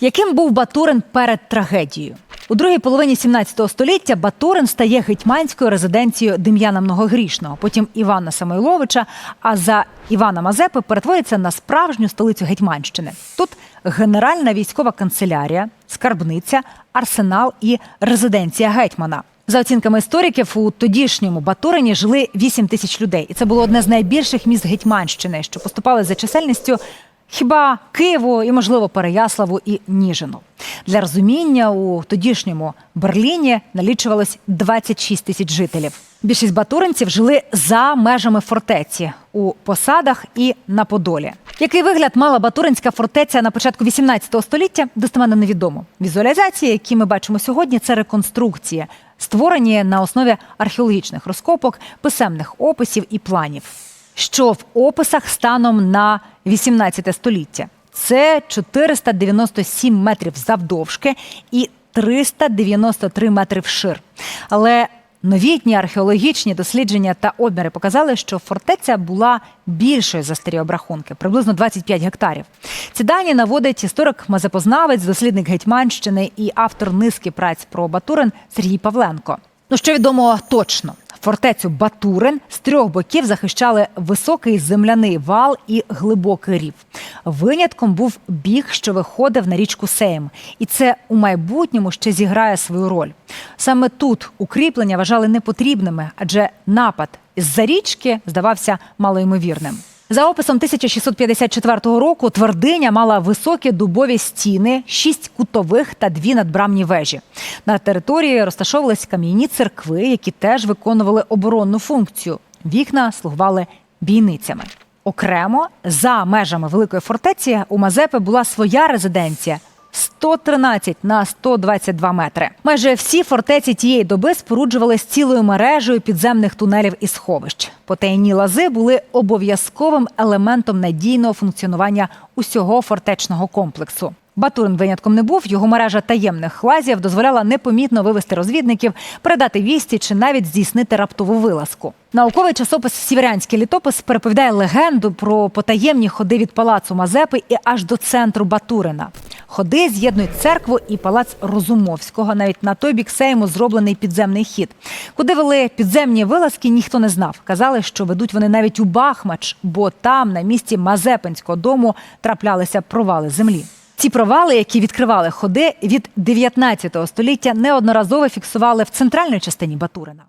Яким був Батурин перед трагедією? У другій половині 17 століття Батурин стає гетьманською резиденцією Дем'яна Многогрішного, потім Івана Самойловича. А за Івана Мазепи перетвориться на справжню столицю Гетьманщини. Тут генеральна військова канцелярія, скарбниця, арсенал і резиденція гетьмана. За оцінками істориків, у тодішньому Батурині жили 8 тисяч людей, і це було одне з найбільших міст Гетьманщини, що поступали за чисельністю хіба Києву і, можливо, Переяславу і Ніжину. Для розуміння у тодішньому Берліні налічувалось 26 тисяч жителів. Більшість батуринців жили за межами фортеці у посадах і на Подолі. Який вигляд мала Батуринська фортеця на початку 18 століття, достеменно невідомо. Візуалізації, які ми бачимо сьогодні, це реконструкції, створені на основі археологічних розкопок, писемних описів і планів. Що в описах станом на 18 століття? Це 497 метрів завдовжки і 393 метри вшир. Але новітні археологічні дослідження та обміри показали, що фортеця була більшою за старі обрахунки, приблизно 25 гектарів. Ці дані наводить історик мазепознавець, дослідник Гетьманщини і автор низки праць про Батурин Сергій Павленко. Ну що відомо точно. Фортецю Батурин з трьох боків захищали високий земляний вал і глибокий рів. Винятком був біг, що виходив на річку Сейм, і це у майбутньому ще зіграє свою роль. Саме тут укріплення вважали непотрібними, адже напад з-за річки здавався малоймовірним. За описом 1654 року твердиня мала високі дубові стіни, шість кутових та дві надбрамні вежі. На території розташовувались кам'яні церкви, які теж виконували оборонну функцію. Вікна слугували бійницями. Окремо за межами великої фортеці у Мазепи була своя резиденція. 113 на 122 метри. Майже всі фортеці тієї доби споруджували з цілою мережею підземних тунелів і сховищ. Потайні лази були обов'язковим елементом надійного функціонування усього фортечного комплексу. Батурин винятком не був. Його мережа таємних лазів дозволяла непомітно вивести розвідників, передати вісті чи навіть здійснити раптову вилазку. Науковий часопис Сіверянський літопис переповідає легенду про потаємні ходи від палацу Мазепи і аж до центру Батурина. Ходи з'єднують церкву і палац Розумовського. Навіть на той бік Сейму зроблений підземний хід. Куди вели підземні вилазки, ніхто не знав. Казали, що ведуть вони навіть у Бахмач, бо там, на місці Мазепинського дому, траплялися провали землі. Ці провали, які відкривали ходи від 19 століття, неодноразово фіксували в центральній частині Батурина.